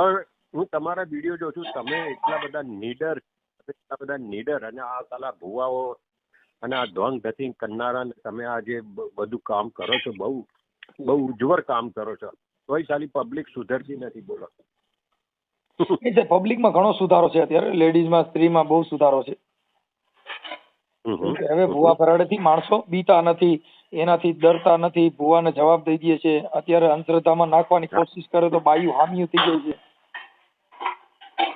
પણ હું તમારા વીડિયો જોઉં છું તમે એટલા બધા નીડર એટલા બધા નીડર અને આ સાલા ભુવાઓ અને આ ધ્વંગ ધતિંગ કરનારા તમે આ જે બધું કામ કરો છો બહુ બહુ ઉજ્જવળ કામ કરો છો તોય સાલી પબ્લિક સુધરતી નથી બોલો. એટલે પબ્લિકમાં ઘણો સુધારો છે અત્યારે લેડીઝમાં સ્ત્રીમાં બહુ સુધારો છે. હવે ભુવા ફરાડેથી માણસો બીતા નથી એનાથી ડરતા નથી ભુવાને જવાબ દઈ દે છે અત્યારે અંધશ્રદ્ધામાં નાખવાની કોશિશ કરે તો બાયું હામિયું થઈ જાય છે.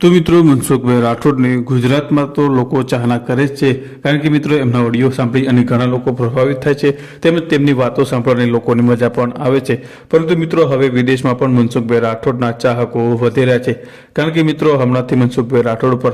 તો મિત્રો, મનસુખભાઈ રાઠોડને ગુજરાતમાં તો લોકો ચાહના કરે છે. કારણ કે મિત્રો, એમના ઓડિયો સાંભળી અને ઘણા લોકો પ્રભાવિત થાય છે. તેમજ તેમની વાતો સાંભળવાની લોકોની મજા પણ આવે છે. પરંતુ મિત્રો, હવે વિદેશમાં પણ મનસુખભાઈ રાઠોડના ચાહકો વધી રહ્યા છે. કારણ કે મિત્રો, હમણાંથી મનસુખભાઈ રાઠોડ પર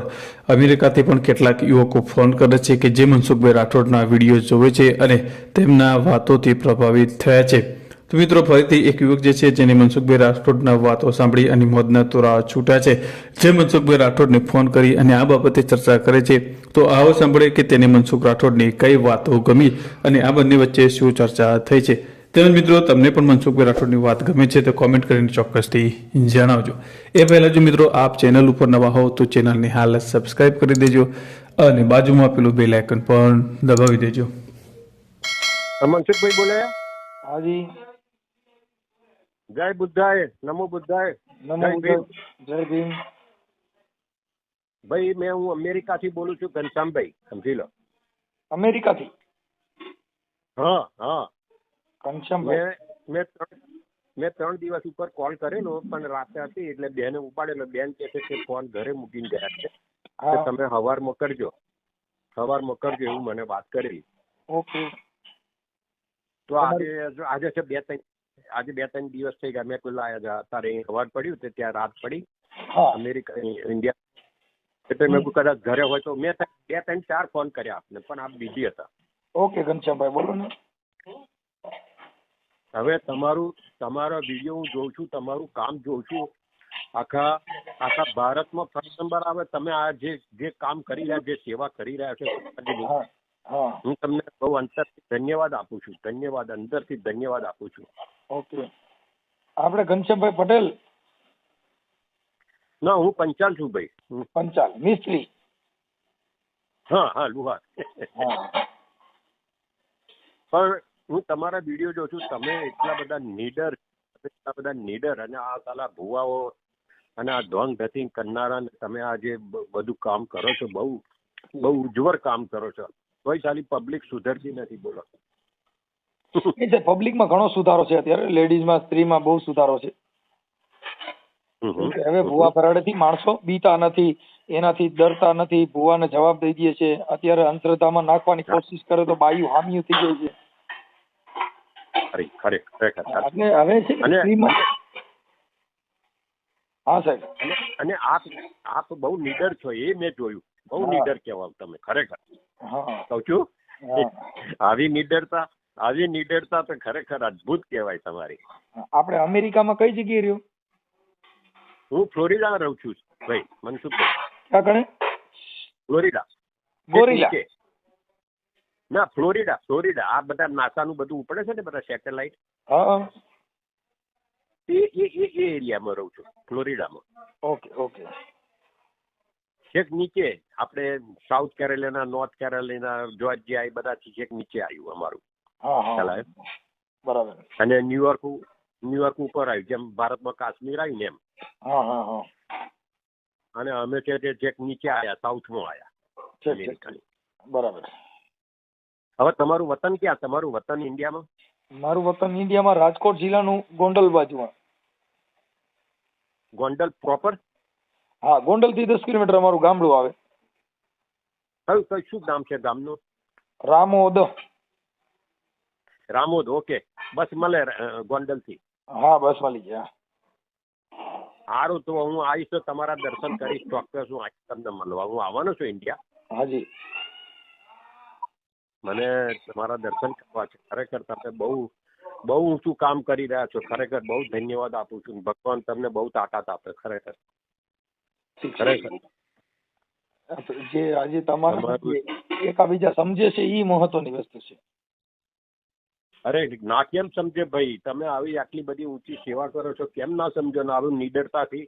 અમેરિકાથી પણ કેટલાક યુવકો ફોન કરે છે કે જે મનસુખભાઈ રાઠોડના વીડિયો જોવે છે અને તેમના વાતોથી પ્રભાવિત થયા છે. તો મિત્રો, ફરીથી એક યુવક જે છે, જેને મનસુખભાઈ રાઠોડના વાતો સાંભળી અને મોદના તોરા છૂટા છે, જે મનસુખભાઈ રાઠોડને ફોન કરી અને આ બાબતે ચર્ચા કરે છે, તો આવો સાંભળે કે તેને મનસુખ રાઠોડની કઈ વાતો ગમી અને આ બંને વચ્ચે શું ચર્ચા થઈ છે. તેમજ મિત્રો, તમને પણ મનસુખભાઈ રાઠોડની વાત ગમે છે, તો કોમેન્ટ કરીને ચોક્કસથી જણાવજો. એ પહેલાં જો મિત્રો, આપ ચેનલ ઉપર નવા હો તો ચેનલને હાલ જ સબસ્ક્રાઇબ કરી દેજો અને બાજુમાં આપેલું બેલ આઇકન પણ દબાવી દેજો. મનસુખભાઈ બોલે? હાજી. જય બુદ્ધાય નમો બુદ્ધાય નમો જય ભીમ. ભાઈ મેં હું અમેરિકા થી બોલું છું ઘનશ્યામભાઈ સમજી લો. અમેરિકાથી? હા હા. ઘનશ્યામભાઈ. મેં મેં ત્રણ દિવસ ઉપર કોલ કરેલો પણ રાતે હતી એટલે બેને ઉપાડેલો. બેન કહે છે કે ફોન ઘરે મૂકીને ગયા છે. તમે હવારમાં કરજો હવારમાં કરજો એવું મને વાત કરી ઓકે. તો આજે આજે છે બે ત્રણ આજે બે ત્રણ દિવસ થઈ ગયા. મેં પેલા અત્યારે અહીં પડ્યું તે ત્યાં રાત પડી. America India. એટલે મેં કદાચ ઘરે હોય તો મેં બે ત્રણ ચાર ફોન કર્યા આપને પણ આપ બીજી હતા. ઓકે ઘનશ્યામભાઈ બોલો ને. હવે તમારું તમારા વીડિયો હું જોઉં છું તમારું કામ જોઉં છું. આખા આખા ભારતમાં ફર્સ્ટ નંબર આવે તમે આ જે જે કામ કરી રહ્યા જે સેવા કરી રહ્યા છો હું તમને બહુ અંતરથી ધન્યવાદ આપું છું ધન્યવાદ અંદરથી ધન્યવાદ આપું છું. ઓકે. આપણે ઘનશ્યામભાઈ પટેલ? ના હું પંચાલ છું ભાઈ. પંચાલ. મિસ્ત્રી હા હા લુહાર. પણ હું તમારા વીડિયો જોઉં છું તમે એટલા બધા નીડર એટલા બધા નીડર અને આ સાલા ભુવાઓ અને આ ઢોંગ ધતિંગ કરનારા ને તમે આ જે બધું કામ કરો છો બહુ બહુ ઉજ્જવળ કામ કરો છો. કોઈ સાલી પબ્લિક સુધરતી નથી બોલો. એ છે પબ્લિકમાં ઘણો સુધારો છે અત્યારે લેડીઝમાં સ્ત્રીમાં બહુ સુધારો છે. હવે ભૂવા ફરાડેથી માણસો બીતા નથી એનાથી ડરતા નથી ભૂવાને જવાબ દઈ દે છે. અત્યારે અંધશ્રદ્ધામાં નાખવાની કોશિશ કરે તો બાયું હામિયું થઈ જાય છે. એટલે હવે હા સાહેબ. અને આપ આપ બહુ નીડર છો એ મેં જોયું. બહુ. નીડર કહેવાય તમે ખરેખર. હા. કહું છું? આવી નીડરતા આવી નીડરતા તો ખરેખર અદ્ભુત કહેવાય તમારી. આપણે અમેરિકામાં કઈ જગ્યાએ રહ્યો? હું ફ્લોરિડા રહું છું ભાઈ મનસુખભાઈ. ક્યાં કણે ફ્લોરિડા. ગોરીલા. ના ફ્લોરિડા ફ્લોરિડા. આ બધા નાસાનું બધું ઉપડે છે ને બધા સેટેલાઇટ? હા એ એ એ એ એરિયામાં રહું છું ફ્લોરિડામાં. Okay okay. છેક નીચે આપણે South Carolina North Carolina Georgia એ બધાથી છેક નીચે આવ્યું અમારું. હા બરાબર. અને ન્યુયોર્ક ન્યુયોર્ક ઉપર આવ્યું જેમ ભારતમાં કાશ્મીર આવ્યું ને એમ. હા હા હા. અને અમે છે તે જેક નીચે આવ્યા સાઉથમાં આવ્યા અમેરિકાની. બરાબર. હવે તમારું વતન ક્યાં? તમારું વતન ઇન્ડિયામાં? મારું વતન ઇન્ડિયામાં રાજકોટ જિલ્લાનું ગોંડલ બાજુમાં. ગોંડલ પ્રોપર હા ગોંડલથી દસ કિલોમીટર અમારું ગામડું આવે. કયું કયું શું નામ છે ગામનું? રામોદ. રામોદ ઓકે બસ મળે ગોંડલથી હા બસ મળી જાય. સારું તો હું આવીશ તો તમારા દર્શન કરીશ. ચોક્કસ હું આવીશ તમને મળવા. હું આવવાનો છું ઇન્ડિયા હાજી. મને તમારા દર્શન કરવા છે. ખરેખર તમે બહુ બહુ ઊંચું કામ કરી રહ્યા છો. ખરેખર બહુ ધન્યવાદ આપું છું. ભગવાન તમને બહુ તાકાત આપે ખરેખર. ખરેખર. જે આજે તમારા એકાબીજા સમજે છે એ મહત્વની વસ્તુ છે. અરે ના કેમ સમજે ભાઈ? તમે આવી આટલી બધી ઊંચી સેવા કરો છો કેમ ના સમજો? ને આવી નિડરતાથી.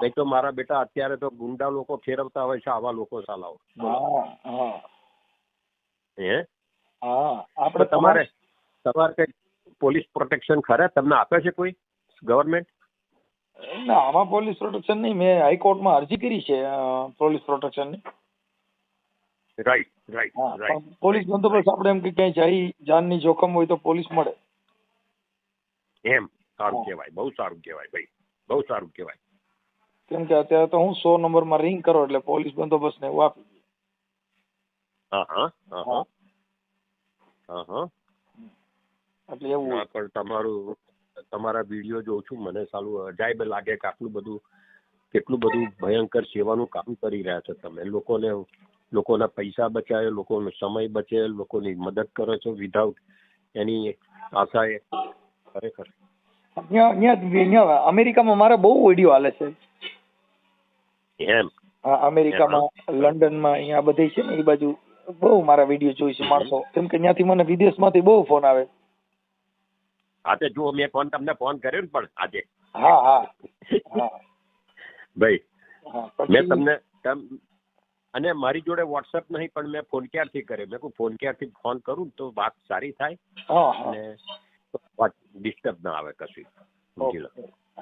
નહીં તો મારા બેટા અત્યારે તો ગુંડા લોકો ફેરવતા હોય છે આવા લોકો સાલાઓ. હા આપણે તમારે તમારે કઈ પોલીસ પ્રોટેક્શન ખરા? તમને આપે છે કોઈ? ગવર્મેન્ટ? ના આમાં પોલીસ પ્રોટેક્શન નહીં. મેં હાઈકોર્ટમાં અરજી કરી છે પોલીસ પ્રોટેક્શનની. રાઈટ રાઈટ રાઈટ પોલીસ બંદોબસ્ત આપણે એમ કે ક્યાંય જાય જાનની જોખમ હોય તો પોલીસ મળે. એમ સારું. કહેવાય બહુ સારું કહેવાય ભાઈ બહુ સારું કહેવાય. કેમ કે અત્યારે તો હું સો નંબરમાં રિંગ કરો એટલે પોલીસ બંદોબસ્ત ને એવું આપી દે. હા હા હા હા. હા. એટલે એવું પણ તમારું તમારા વીડિયો જોઉં છું મને સારું અજાયબ લાગે કે આટલું બધું કેટલું બધું ભયંકર સેવાનું કામ કરી રહ્યા છો તમે. લોકોને લોકોના પૈસા બચાવે લોકોનો સમય બચે લોકોની મદદ કરો છો વિધાઉટ એની આશાએ ખરેખર. અમેરિકામાં મારા બહુ ઓડિયો હાલે છે. એમ? અમેરિકામાં લંડનમાં અહીંયા બધે છે ને એ બાજુ. બહુ મારા વીડિયો જોઈ છે માણસો. કેમ કે ત્યાંથી મને વિદેશમાંથી બહુ ફોન આવે. આજે જુઓ મેં ફોન તમને ફોન કર્યો ને પણ આજે. હા હા. ભાઈ મેં તમને તમ- અને મારી જોડે વોટ્સઅપ નહીં પણ મેં ફોન ક્યારથી કર્યો? મેં કહું ફોન ક્યારથી ફોન કરું? તો વાત સારી થાય અને ડિસ્ટર્બ ના આવે કશું. સમજી લો.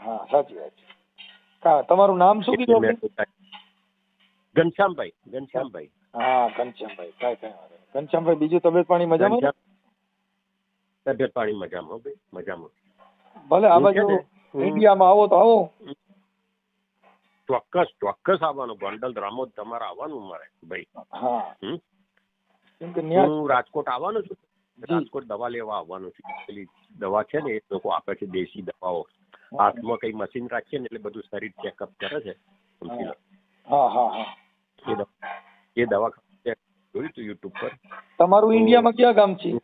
હા સાચી વાત તમારું નામ શું કીધું ઘનશ્યામભાઈ ઘનશ્યામભાઈ. હા ઘનશ્યામભાઈ. કાંઈ કાંઈ ઘનશ્યામભાઈ બીજું તબિયત પાણી મજામાં? તબિયત પાણી મજામાં ભાઈ મજામાં. ભલે આ બાજુ ઇન્ડિયામાં આવો તો આવો. ચોક્કસ ચોક્કસ આવવાનું. ગોંડલ રામોદ તમારે આવવાનું મારે ભાઈ. હા. રાજકોટ આવવાનો છું. રાજકોટ દવા લેવા આવવાનું છું. પેલી દવા છે ને એ લોકો આપે છે દેશી દવાઓ. હાથમાં કઈ મશીન રાખીએ ને એટલે બધું શરીર ચેકઅપ કરે છે. સમજી લો. હા હા હા એ દવા જોયું તું યુટ્યુબ પર? તમારું ઇન્ડિયામાં ક્યાં ગામ છે?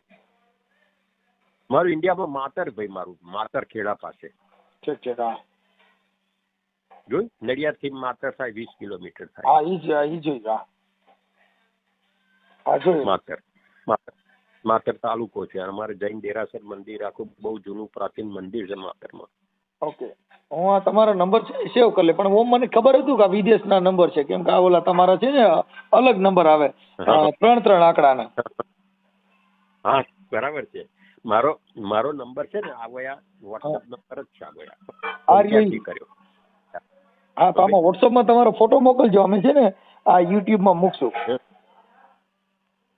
મારું ઇન્ડિયામાં માતર ભાઈ મારું. માતર ખેડા પાસે. ઠીક જોયું? નડિયાદથી માતર થાય વીસ કિલોમીટર થાય. હા ઈ જ ઈ જ હા. હા જોયું. માતર માતર માતર તાલુકો છે. અમારે જૈન દેરાસર મંદિર આખું બહુ જૂનું પ્રાચીન મંદિર છે માતરમાં. ઓકે. હું તમારા નંબર છે સેવ કરી લે પણ ઓમ મને ખબર હતું કે આ વિદેશના નંબર છે કેમ કે આ ઓલા તમારા છે ને અલગ નંબર આવે. ત્રણ ત્રણ આંકડાના. હા બરાબર છે. મારો મારો નંબર છે ને આ ગયા વોટ્સએપ નંબર જ છે આ. ક્યાંથી કર્યો. હા તો આમાં વોટ્સઅપમાં તમારો ફોટો મોકલજો. અમે છે ને આ યુટ્યુબમાં મૂકશું.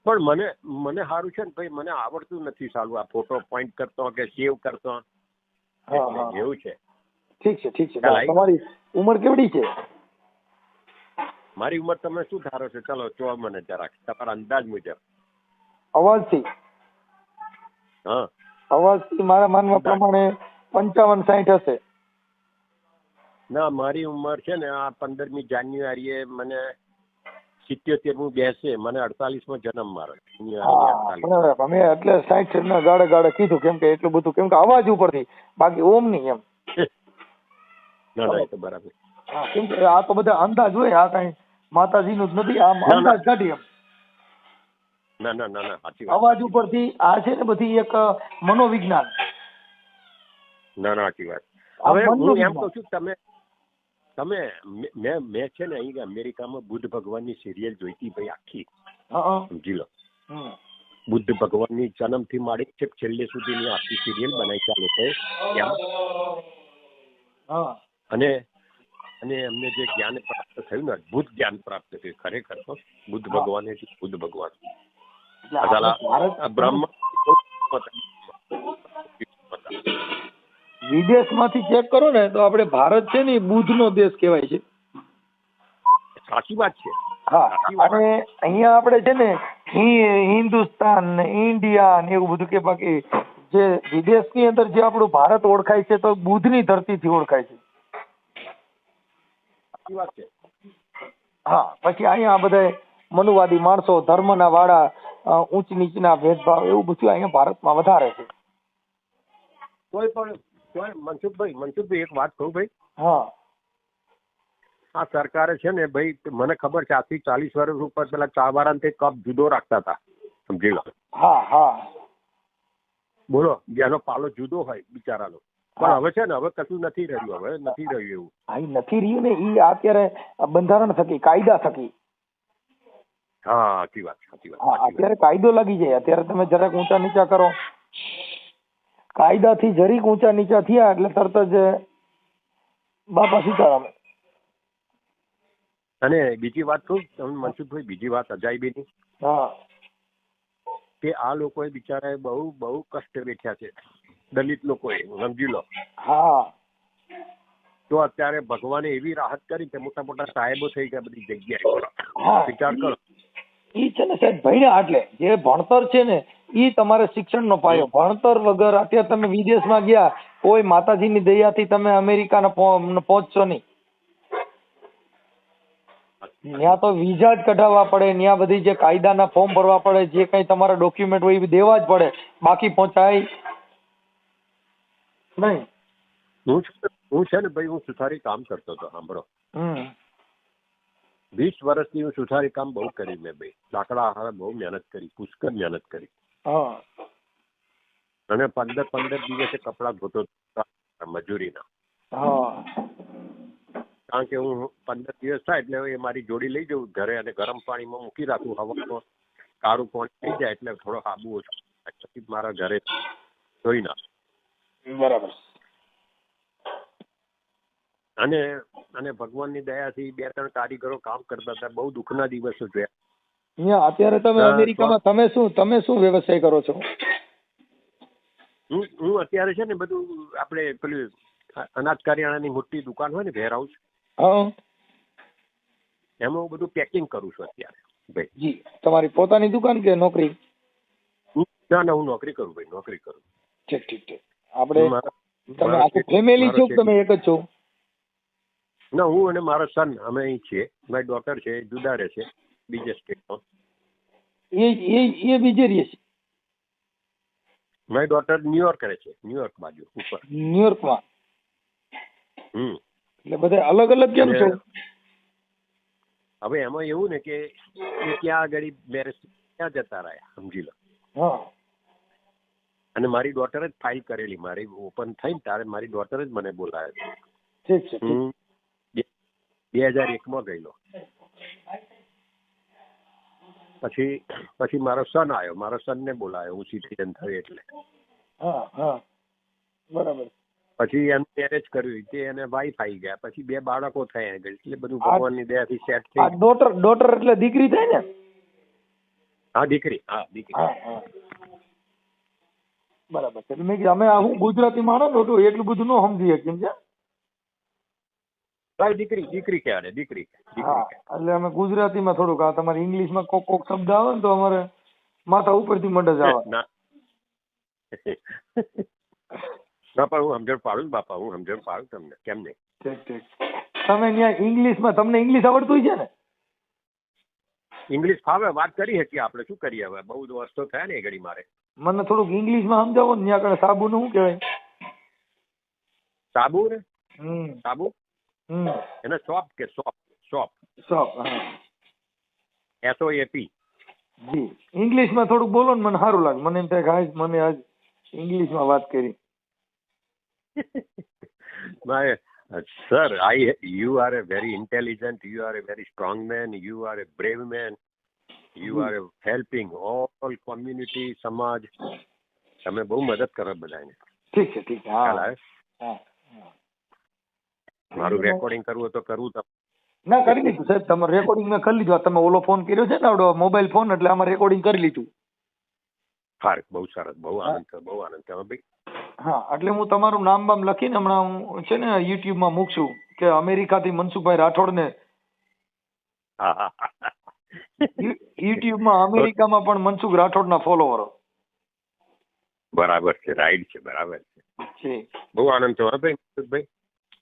પણ મને મને સારું છે ને ભાઈ મને આવડતું નથી સારું આ ફોટો પોઈન્ટ કરતો કે સેવ કરતો. એવું છે. ઠીક છે ઠીક છે. તમારી ઉંમર કેવડી છે? મારી ઉંમર તમે શું ધારો છો? ચલો જો મને જરાક તમારા અંદાજ મુજબ. અવાજથી. હા. અવાજથી મારા માનવા પ્રમાણે પંચાવન સાઠ હશે. ના મારી ઉંમર છે ને આ પંદરમી જાન્યુઆરીએ મને સિત્યોતેરમું બેસે મને અડતાલીસમાં જન્મ મારો અમે એટલે સાઠ ના ગાડે ગાડે કીધું કેમ કે એટલું બધું કેમ કે અવાજ ઉપરથી બાકી ઓમ નહીં એમ. ના ના એ તો બરાબર. હા કેમ કે આ તો બધા અંદાજ હોય આ કઈ માતાજીનું જ નથી આમ. અંદાજ કાઢી એમ. ના ના ના ના સાચી અવાજ ઉપરથી આ છે ને બધી એક મનોવિજ્ઞાન. ના ના સાચી વાત. હવે હું એમ કહું છું તમે તમે મેં મેં છે ને અહીં અમેરિકામાં બુદ્ધ ભગવાનની સિરિયલ જોઈતી ભાઈ આખી. સમજી લો. બુદ્ધ ભગવાનની જન્મથી માંડી છે છેલ્લે સુધીની આખી સિરિયલ બનાવી છે લોકોએ. અને અને એમને જે જ્ઞાન પ્રાપ્ત થયું ને અદભુત જ્ઞાન પ્રાપ્ત થયું ખરેખર તો બુદ્ધ ભગવાન એટલે બુદ્ધ ભગવાન. બ્રહ્મ વિદેશમાંથી ચેક કરો ને તો આપણે ભારત છે ને એ બુદ્ધનો દેશ કહેવાય છે. સાચી વાત છે. હા. અને અહીંયા આપણે છે ને હિન્દુસ્તાન ને ઇન્ડિયા ને એવું બધું કે બાકી જે વિદેશની અંદર જે આપણું ભારત ઓળખાય છે તો બુદ્ધની ધરતીથી ઓળખાય છે. સાચી વાત છે. હા પછી અહીંયા બધા મનુવાદી માણસો ધર્મના વાળા અ, ઊંચ નીચના ભેદભાવ એવું બધું અહીંયા ભારતમાં વધારે છે. કોઈ પણ મનસુખભાઈ મનસુખભાઈ એક વાત કહું ભાઈ. હા. આ સરકારે છે ને ભાઈ મને ખબર છે આજથી ચાલીસ વર્ષ ઉપર પેલા ચા વાળાને તે કપ જુદો રાખતા હતા. સમજી લો. હા હા. બોલો જેનો પાલો જુદો હોય બિચારાનો. પણ હવે છે ને હવે કશું નથી રહ્યું હવે નથી રહ્યું એવું. હા નથી રહ્યું ને એ અત્યારે બંધારણ થકી કાયદા થકી. હા સાચી વાત વાત સાચી વાત. અત્યારે કાયદો લાગી જાય. અત્યારે તમે જરાક ઊંચા નીચા કરો. કાયદાથી જરીક ઊંચા નીચા થયા એટલે તરત જ બાપા સીતારામ. અને બીજી વાત શું? તમે મનસુખભાઈ બીજી વાત અજાયબીની. હા. કે આ લોકોએ બિચારાએ બહુ બહુ કષ્ટ વેઠ્યા છે. દલિત લોકોએ સમજી લો. હા. તો અત્યારે ભગવાને એવી રાહત કરી કે મોટા મોટા સાહેબો થઈ ગયા બધી જગ્યાએ. હા. વિચાર કરો. ઈ છે ને સાહેબ ભણ્યા એટલે જે ભણતર છે ને ઈ તમારે શિક્ષણનો પાયો. ભણતર વગર અત્યારે તમે વિદેશમાં ગયા કોઈ માતાજીની દયાથી તમે અમેરિકાને પહો- પહોંચશો નહીં. ત્યાં તો વિઝા જ કઢાવવા પડે ત્યાં બધી જે કાયદાના ફોર્મ ભરવા પડે જે કઈ તમારા ડોક્યુમેન્ટ હોય એ દેવા જ પડે. બાકી પહોંચાય નહીં. હું છે- હું છે ને ભાઈ હું સુથારી કામ કરતો હતો સાંભળો. વીસ વર્ષથી હું સુથારી કામ બહુ કરી મેં ભાઈ. લાકડા હારે બહુ મહેનત કરી પુષ્કળ મહેનત કરી. હા. અને પંદર પંદર દિવસે કપડાં ધોતો મજૂરીના. હા. કારણ કે હું પંદર દિવસ થાય એટલે એ મારી જોડી લઈ જઉં ઘરે અને ગરમ પાણીમાં મૂકી રાખું હવામાં કાળું પાણી થઈ જાય એટલે થોડો આબુ ઓછો પછી મારા ઘરે ધોઈ નાખું. બરાબર. અને અને ભગવાનની દયાથી બે ત્રણ કારીગરો કામ કરતા હતા. બહુ દુઃખના દિવસો જોયા. અહીંયા અત્યારે તમે અમેરિકામાં તમે શું તમે શું વ્યવસાય કરો છો? હું હું અત્યારે છે ને બધું આપણે પેલું અનાજ કરિયાણાની મોટી દુકાન હોય ને વેર હાઉસ હા. એમાં હું બધું પેકિંગ કરું છું અત્યારે ભાઈ. જી. તમારી પોતાની દુકાન કે નોકરી? હું ના ના હું નોકરી કરું ભાઈ નોકરી કરું. ઠીક ઠીક ઠીક. આપણે તમે આખું ફેમિલી છો તમે એક જ છો? ના હું અને મારો સન અમે અહીં છીએ. મારી ડોટર છે જુદા રહે છે. બીજે સ્ટેટમાં એ એ એ બીજે રહે છે. મારી ડોટર ન્યુયોર્ક રહે છે. ન્યુયોર્ક બાજુ ઉપર. ન્યુયોર્કમાં હમ. એટલે બધા અલગ અલગ કેમ છો? હવે એમાં એવું ને કે એ ત્યાં આગળ મેરેજ ત્યાં જતા રહ્યા સમજી લો. હા. અને મારી ડોટર જ ફાઇલ કરેલી. મારી ઓપન થઈ ને ત્યારે મારી ડોટર જ મને બોલાવે ઠીક છે ઠીક. હું બે- બે હજાર એકમાં ગયેલો. પછી પછી મારો સન આવ્યો. મારો સનને બોલાયો. હું સિટીઝન થયો એટલે. હા હા. બરાબર. પછી એનું મેરેજ કર્યું. તે એને વાઈફ આવી ગયા. પછી બે બાળકો થયા એટલે બધું ભગવાનની દયાથી સેટ થઈ ડોટર ડોટર એટલે દીકરી થાય ને? હા દીકરી. હા દીકરી. બરાબર છે. મેં કીધું અમે હું ગુજરાતી માણસ હતો એટલું બધું ન સમજી શકીએ છે ભાઈ દીકરી દીકરી કહેવાય દીકરી હા એટલે અમે ગુજરાતીમાં થોડુંક આ તમારે ઇંગ્લિશમાં કોક કોક શબ્દ આવે ને તો અમારે માથા ઉપરથી મંડે જ આવે. ના. ના હું સમજણ પાડું બાપા હું સમજણ પાડું તમને કેમ નહીં? ઠીક ઠીક. તમે ત્યાં ઇંગ્લિશમાં તમને ઇંગ્લિશ આવડતું છે ને? ઇંગ્લિશ ફાવે વાત કરી શકીએ આપણે શું કરીએ હવે? બહુ વર્ષો થયા ને ઘડી મારે. મને થોડુંક ઇંગ્લિશમાં સમજાવો ને ત્યાં આગળ સાબુનું શું કહેવાય? સાબુ ને સાબુ? એને સોપ કે સોપ સોપ સોપ હા એસ ઓ એપી જી ઇંગ્લિશમાં થોડુંક બોલો ને મને સારું લાગે મને એમ થાય કે હાય મને આજ ઇંગ્લિશમાં વાત કરી My, uh, sir, I, you are a very intelligent, you are a very strong man, you are a brave man, you are a helping all community, સમાજ તમે બહુ મદદ કરો બધાને ઠીક છે ઠીક છે ખ્યાલ હા આવે હા હા. મારું રેકોર્ડિંગ કરવું તો કરવું તો. ના કરી લીધું સાહેબ. તમારે રેકોર્ડિંગ મેં કરી લીધું. તમે ઓલો ફોન કર્યો છે ને આવડો મોબાઈલ ફોન એટલે આમાં રેકોર્ડિંગ કરી લીધું. સારું બહુ સરસ બહુ આનંદ બહુ આનંદ થયો ભાઈ. હા એટલે હું તમારું નામ બામ લખીને હમણાં હું છે ને યુટ્યુબમાં મૂકશું કે અમેરિકાથી મનસુખભાઈ રાઠોડને. હા હા હા. યુટ્યુબમાં અમેરિકામાં પણ મનસુખ રાઠોડના ફોલોવરો. બરાબર છે રાઈટ છે બરાબર છે. છે બહુ આનંદ થયો ભાઈ મનસુખભાઈ.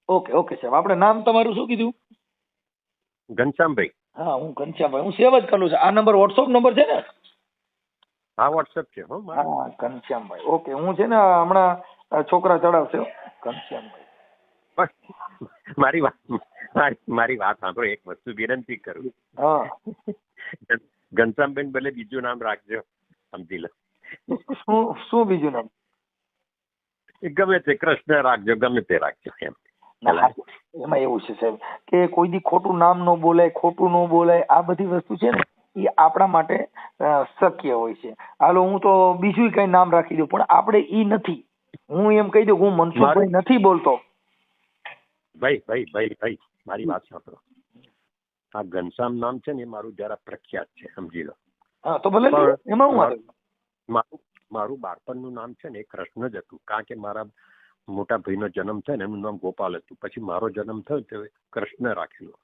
ઓકે ઓકે સાહેબ. આપણે નામ તમારું શું કીધું? ઘનશ્યામભાઈ. હા હું ઘનશ્યામભાઈ. હું સેવ જ કરું છું. આ નંબર વોટ્સઅપ નંબર છે ને? હા વોટ્સઅપ છે હો હા ઘનશ્યામભાઈ. ઓકે હું છે ને હમણાં છોકરા ચડાવશે. ઘનશ્યામભાઈ. પણ મારી વાત મારી મારી વાત સાંભળો એક વસ્તુ વિનંતી કરું. હા. ઘનશ્યામબેન ભલે બીજું નામ રાખજો સમજી લો. શું શું બીજું નામ? ગમે તે કૃષ્ણ રાખજો ગમે તે રાખજો એમ. એમાં એવું છે સાહેબ કે કોઈ દી ખોટું નામ ન બોલાય ખોટું ન બોલાય આ બધી વસ્તુ છે ને એ આપણા માટે શક્ય હોય છે. હાલો હું તો બીજું કઈ નામ રાખી દઉં પણ આપણે ઈ નથી. હું એમ કહી દઉં હું મનસુખભાઈ નથી બોલતો. ભાઈ ભાઈ ભાઈ ભાઈ મારી વાત સાંભળો. આ ઘનશ્યામ નામ છે ને એ મારું જરા પ્રખ્યાત છે સમજી લો. હા તો ભલે. એમાં હું. મારું મારું બાળપણનું નામ છે ને એ કૃષ્ણ જ હતું. કારણ કે મારા મોટા ભાઈનો જન્મ થયો ને એનું નામ ગોપાલ હતું. પછી મારો જન્મ થયો તે કૃષ્ણ રાખેલો.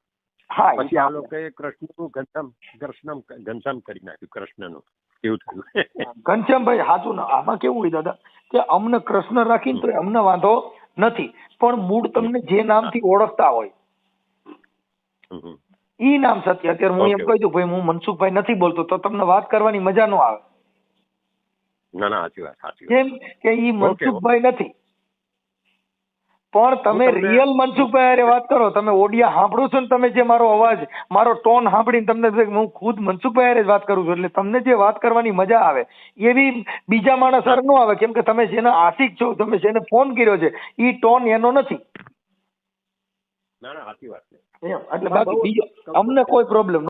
પછી આ લોકોએ કૃષ્ણનું ઘનશ્યામ ઘનશ્યામ ઘનશ્યામ કરી નાખ્યું કૃષ્ણનું. એવું થયું. ઘનશ્યામભાઈ સાચું ના આમાં કેવું હોય દાદા કે અમને કૃષ્ણ રાખીને તો અમને વાંધો નથી પણ મૂળ તમને જે નામથી ઓળખતા હોય. ઈ નામ સત્ય અત્યારે હું એમ કહી દઉં ભાઈ હું મનસુખભાઈ નથી બોલતો તો તમને વાત કરવાની મજા ન આવે. ના ના સાચી વાત સાચી કેમ કે ઈ મનસુખભાઈ નથી. પણ તમે રિયલ મનસુખભાઈ હારે વાત કરો તમે ઓડિયા સાંભળો છો ને તમે જે મારો અવાજ મારો ટોન સાંભળીને તમને હું ખુદ મનસુખભાઈ હારે જ વાત કરું છું એટલે તમને જે વાત કરવાની મજા આવે એવી બીજા માણસ હારે ન આવે કેમ કે તમે જેના આશિક છો તમે જેને ફોન કર્યો છે એ ટોન એનો નથી. ના ના સાચી વાત છે. એટલે બાકી બીજો અમને કોઈ પ્રોબ્લેમ